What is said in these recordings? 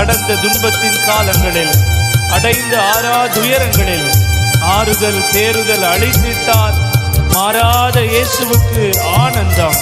கடந்த துன்பத்தின் காலங்களில் அடைந்த ஆறா துயரங்களில் ஆறுதல் தேறுதல் அழைத்திட்டார் மாறாத இயேசுவுக்கு ஆனந்தம்.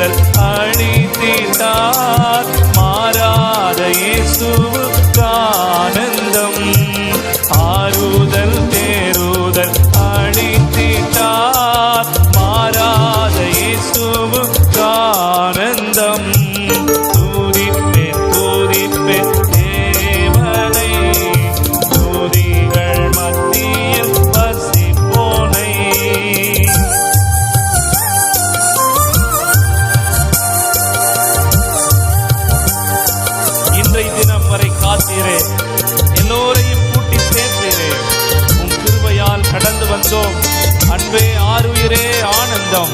மலர் அணிந்தீர்ந்தார் மாறாத இயேசுவுக்கு ஆனந்தம் அன்பே ஆறுயிரே ஆனந்தம்.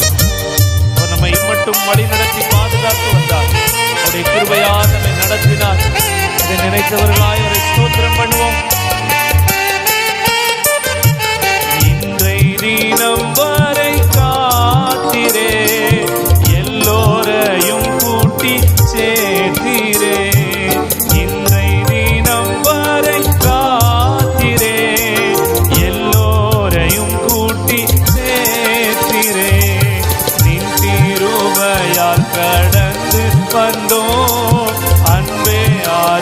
அவர் நம்மை மட்டும் வழி நடத்தி பாதுகாத்து வந்தார். அவருடைய கிருபையார் நம்மை நடத்தினார். அதை நினைத்தவர்களாய்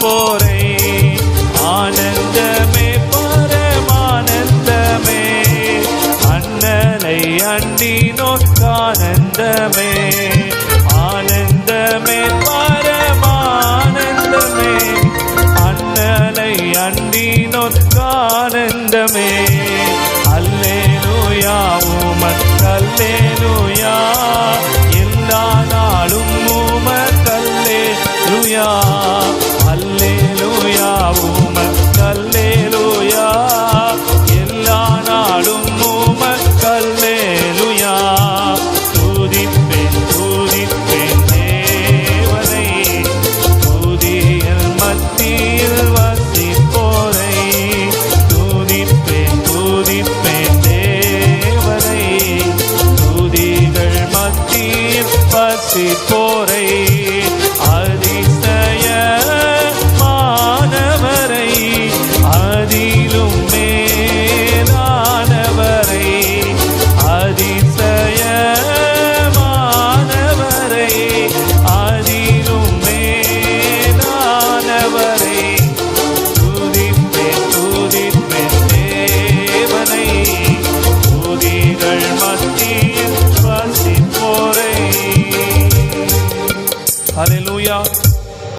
போரை. ஆனந்தமே பரமானந்தமே. அண்ணனை அண்டினோர் ஆனந்தமே ஆனந்தமே பரமானந்தமே. அண்ணனை அண்டினோர் ஆனந்தமே அல்லே si